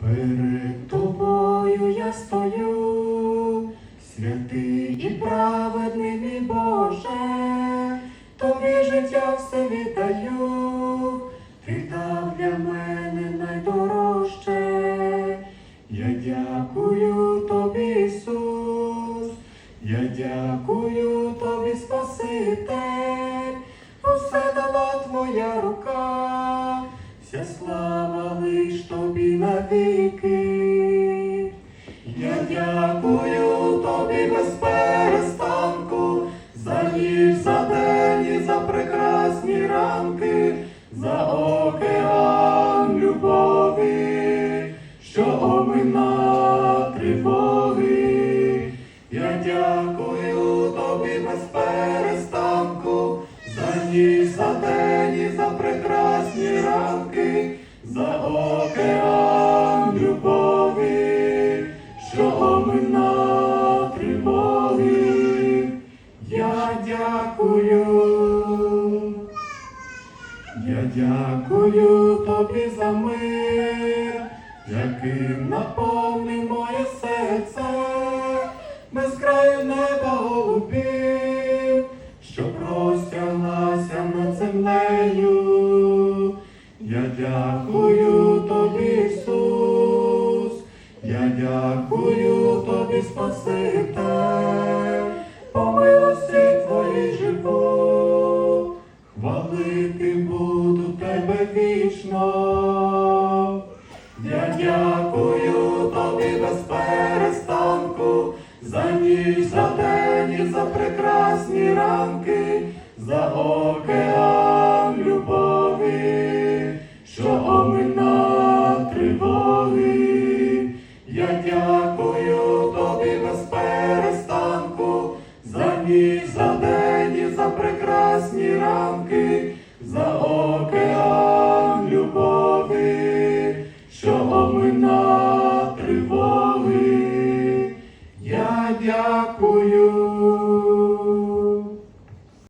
Перед тобою я стою, святий і праведний мій Боже, тобі життя все віддаю, ти дав для мене найдорожче. Я дякую тобі, Ісус, я дякую тобі, Спаситель, за за день за прекрасні ранки, за океан любові, що омина тривоги. Я дякую. Я дякую тобі за мир, яким наповнив землею. Я дякую тобі, Ісус, я дякую тобі, Спаситель, по милості твоїй живу. Хвалити буду тебе вічно. Я дякую тобі без перестанку, за ніч, за день і за прекрасні ранки, за океан ніч, за день і за прекрасні ранки, за океан любові, що обмина тривоги. Я дякую.